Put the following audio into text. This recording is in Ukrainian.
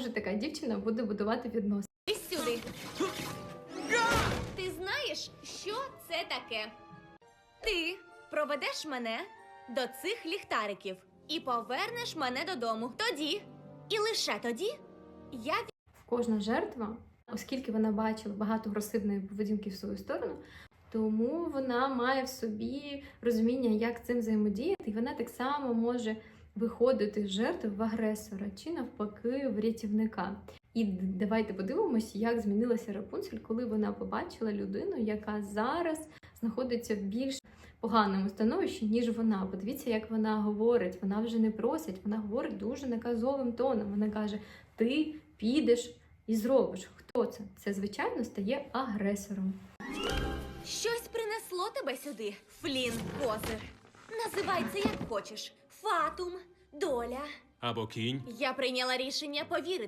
Може, така дівчина буде будувати відносини. І сюди. Ти знаєш, що це таке? Ти проведеш мене до цих ліхтариків і повернеш мене додому. Тоді, і лише тоді, я Кожна жертва, оскільки вона бачила багато агресивної поведінки в свою сторону, тому вона має в собі розуміння, як цим взаємодіяти, і вона так само може виходити з жертви в агресора чи навпаки в рятівника. І давайте подивимося, як змінилася Рапунцель, коли вона побачила людину, яка зараз знаходиться в більш поганому становищі, ніж вона. Подивіться, як вона говорить. Вона вже не просить, вона говорить дуже наказовим тоном. Вона каже: Ти підеш і зробиш. Хто це? Це, звичайно, стає агресором. щось принесло тебе сюди, Флін Козир. Називай це як хочеш. Фатум, доля. Або кінь. Я прийняла рішення повірити.